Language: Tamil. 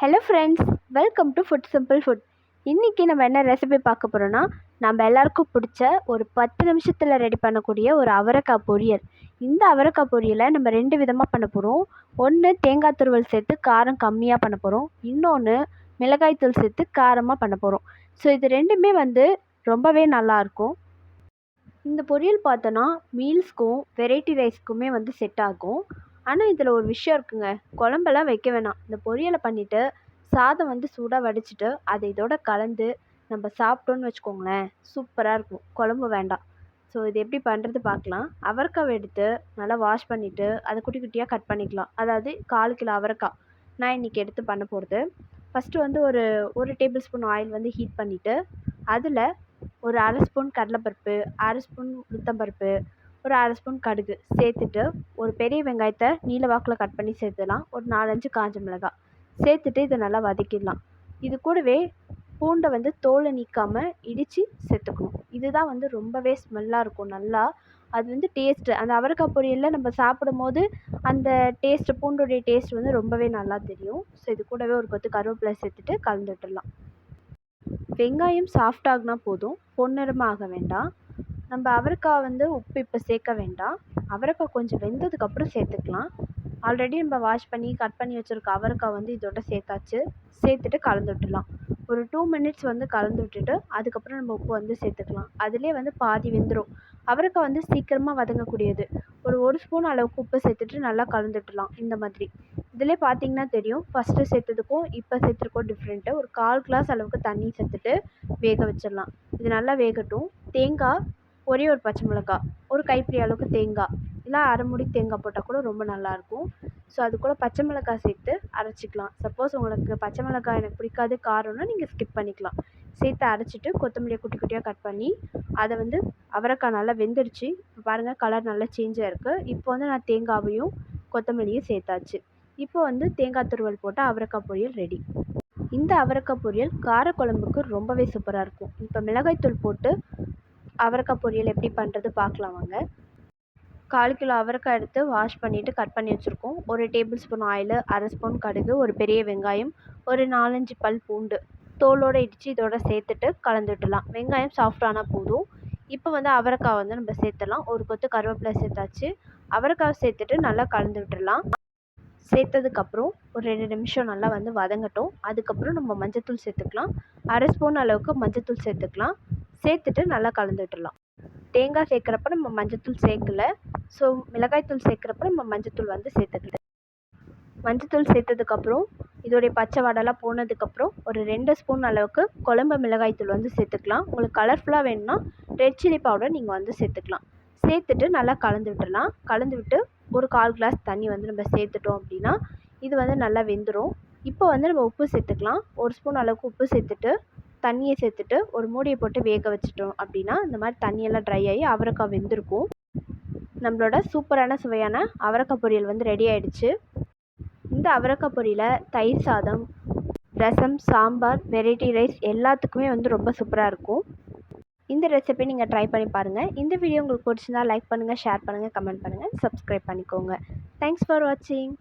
Hello friends welcome to food simple food இன்றைக்கி நம்ம என்ன ரெசிபி பார்க்க போகிறோன்னா நம்ம எல்லாருக்கும் பிடிச்ச ஒரு பத்து நிமிஷத்தில் ரெடி பண்ணக்கூடிய ஒரு அவரைக்காய் பொரியல். இந்த அவரைக்காய் பொரியலை நம்ம ரெண்டு விதமாக பண்ண போகிறோம் ஒன்று தேங்காய் துருவல் சேர்த்து காரம் கம்மியாக பண்ண போகிறோம் இன்னொன்று மிளகாய் தூள் சேர்த்து காரமாக பண்ண போகிறோம் ஸோ இது ரெண்டுமே வந்து ரொம்பவே நல்லாயிருக்கும் இந்த பொரியல் பார்த்தோன்னா மீல்ஸ்க்கும் வெரைட்டி ரைஸ்க்குமே வந்து செட் ஆகும். ஆனால் இதில் ஒரு விஷயம் இருக்குங்க. குழம்பெல்லாம் வைக்க வேணாம். இந்த பொரியலை பண்ணிவிட்டு சாதம் வந்து சூடாக வடிச்சிட்டு அதை இதோட கலந்து நம்ம சாப்பிட்டோன்னு வச்சுக்கோங்களேன் சூப்பராக இருக்கும். குழம்பு வேண்டாம். ஸோ இது எப்படி பண்ணுறது பார்க்கலாம். அவரைக்காவை எடுத்து நல்லா வாஷ் பண்ணிவிட்டு அதை குட்டி குட்டியாக கட் பண்ணிக்கலாம். அதாவது கால் கிலோ அவரைக்காய் நான் இன்றைக்கி எடுத்து பண்ண போகிறது ஃபஸ்ட்டு வந்து ஒரு ஒரு டேபிள் ஸ்பூன் ஆயில் வந்து ஹீட் பண்ணிவிட்டு அதில் ஒரு அரை ஸ்பூன் கடலைப்பருப்பு அரை ஸ்பூன் உளுத்தம்பருப்பு ஒரு அரை ஸ்பூன் கடுகு சேர்த்துட்டு ஒரு பெரிய வெங்காயத்தை நீல வாக்கில் கட் பண்ணி சேர்த்துலாம் ஒரு நாலஞ்சு காஞ்ச மிளகாய் சேர்த்துட்டு இதை நல்லா வதக்கிடலாம். இது கூடவே பூண்டை வந்து தோலை நீக்காமல் இடித்து சேர்த்துக்கணும். இதுதான் வந்து ரொம்பவே ஸ்மெல்லாக இருக்கும் நல்லா. அது வந்து டேஸ்ட்டு அந்த அவரைக்காய் பொரியலில் நம்ம சாப்பிடும் போது அந்த டேஸ்ட்டு பூண்டுடைய டேஸ்ட் வந்து ரொம்பவே நல்லா தெரியும். ஸோ இது கூடவே ஒரு கொத்து கருவேப்பிலை சேர்த்துட்டு கலந்து விட்டுடலாம் வெங்காயம் சாஃப்ட் போதும். பொன்னிறமாக ஆக வேண்டாம் நம்ம அவரைக்காய் வந்து உப்பு இப்போ சேர்க்க வேண்டாம். அவரைக்காய் கொஞ்சம் வெந்ததுக்கப்புறம் சேர்த்துக்கலாம். ஆல்ரெடி நம்ம வாஷ் பண்ணி கட் பண்ணி வச்சுருக்க அவரைக்காய் வந்து இதோட சேர்த்தாச்சு. சேர்த்துட்டு கலந்து விட்டுடலாம். ஒரு டூ மினிட்ஸ் வந்து கலந்து விட்டுட்டு அதுக்கப்புறம் நம்ம உப்பு வந்து சேர்த்துக்கலாம். அதிலே வந்து பாதி வெந்துடும் அவரைக்காய் வந்து சீக்கிரமாக வதங்கக்கூடியது. ஒரு ஒரு ஸ்பூன் அளவுக்கு உப்பு சேர்த்துட்டு நல்லா கலந்து விட்டுலாம் இந்த மாதிரி. இதிலே பார்த்தீங்கன்னா தெரியும். ஃபஸ்ட்டு சேர்த்ததுக்கும் இப்போ சேர்த்துருக்கோம் டிஃப்ரெண்ட்டு ஒரு கால் கிளாஸ் அளவுக்கு தண்ணி சேர்த்துட்டு வேக வச்சிடலாம். இது நல்லா வேகட்டும். தேங்காய் ஒரே ஒரு பச்சை மிளகா ஒரு கைப்பிடி அளவுக்கு தேங்காய் இல்லை அரை மூடி தேங்காய் போட்டால் கூட ரொம்ப நல்லாயிருக்கும் ஸோ அது கூட பச்சை மிளகாய் சேர்த்து அரைச்சிக்கலாம். சப்போஸ் உங்களுக்கு பச்சை மிளகாய் எனக்கு பிடிக்காது காரம்னா நீங்கள் ஸ்கிப் பண்ணிக்கலாம். சேர்த்து அரைச்சிட்டு கொத்தமல்லியை குட்டி குட்டியாக கட் பண்ணி அதை வந்து அவரைக்காய் நல்லா வெந்துடுச்சு இப்போ பாருங்கள் கலர் நல்லா சேஞ்சாக இருக்குது இப்போ வந்து நான் தேங்காவையும் கொத்தமல்லியும் சேர்த்தாச்சு. இப்போ வந்து தேங்காய் துருவல் போட்டால் அவரைக்காய் பொரியல் ரெடி இந்த அவரைக்காய் பொரியல் காரக்குழம்புக்கு ரொம்பவே சூப்பராக இருக்கும். இப்போ மிளகாய்த்தூள் போட்டு அவரைக்காய் பொரியல் எப்படி பண்ணுறது பார்க்கலாம் வாங்க. கால் கிலோ அவரைக்காய் எடுத்து வாஷ் பண்ணிவிட்டு கட் பண்ணி வச்சுருக்கோம். ஒரு டேபிள் ஸ்பூன் ஆயில் அரை ஸ்பூன் கடுகு ஒரு பெரிய வெங்காயம் ஒரு நாலஞ்சு பல் பூண்டு. தோலோடு இடித்து இதோட சேர்த்துட்டு கலந்து விட்டுடலாம். வெங்காயம் சாஃப்டானால் போதும். இப்போ வந்து அவரைக்காய் வந்து நம்ம சேர்த்துடலாம். ஒரு கொத்து கருவேப்பிலை சேர்த்தாச்சு. அவரைக்காய் சேர்த்துட்டு நல்லா கலந்து விட்டுடலாம். சேர்த்ததுக்கப்புறம் ஒரு ரெண்டு நிமிஷம் நல்லா வந்து வதங்கட்டும். அதுக்கப்புறம் நம்ம மஞ்சத்தூள் சேர்த்துக்கலாம். அரை ஸ்பூன் அளவுக்கு மஞ்சத்தூள் சேர்த்துக்கலாம். சேர்த்துட்டு நல்லா கலந்து விட்டுடலாம். தேங்காய் சேர்க்குறப்ப நம்ம மஞ்சத்தூள் சேர்க்கல. ஸோ மிளகாய்த்தூள் சேர்க்குறப்ப நம்ம மஞ்சத்தூள் வந்து சேர்த்துக்கல. மஞ்சத்தூள் சேர்த்ததுக்கப்புறம் இதோடைய பச்சை வடைலாம் போனதுக்கப்புறம் ஒரு ரெண்டு ஸ்பூன் அளவுக்கு குழம்பு மிளகாய்த்தூள் வந்து சேர்த்துக்கலாம். உங்களுக்கு கலர்ஃபுல்லாக வேணும்னா ரெட் சில்லி பவுடர் நீங்கள் வந்து சேர்த்துக்கலாம். சேர்த்துட்டு நல்லா கலந்து விட்டுடலாம். கலந்து விட்டு ஒரு கால் கிளாஸ் தண்ணி வந்து நம்ம சேர்த்துட்டோம் அப்படின்னா இது வந்து நல்லா வெந்துடும் இப்போ வந்து நம்ம உப்பு சேர்த்துக்கலாம். ஒரு ஸ்பூன் அளவுக்கு உப்பு சேர்த்துட்டு தண்ணியை சேர்த்துட்டு ஒரு மூடியை போட்டு வேக வச்சிட்டோம் அப்படின்னா இந்த மாதிரி தண்ணியெல்லாம் ட்ரை ஆகி அவரைக்காய் வெந்திருக்கும். நம்மளோட சூப்பரான சுவையான அவரக்காய் பொரியல் வந்து ரெடி ஆயிடுச்சு. இந்த அவரக்காய் பொரியலை தயிர் சாதம் ரசம் சாம்பார் வெரைட்டி ரைஸ் எல்லாத்துக்குமே வந்து ரொம்ப சூப்பராக இருக்கும். இந்த ரெசிபி நீங்கள் ட்ரை பண்ணி பாருங்கள் இந்த வீடியோ உங்களுக்கு பிடிச்சிருந்தா லைக் பண்ணுங்கள் ஷேர் பண்ணுங்கள் கமெண்ட் பண்ணுங்கள் சப்ஸ்கிரைப் பண்ணிக்கோங்க. தேங்க்ஸ் ஃபார் வாட்சிங்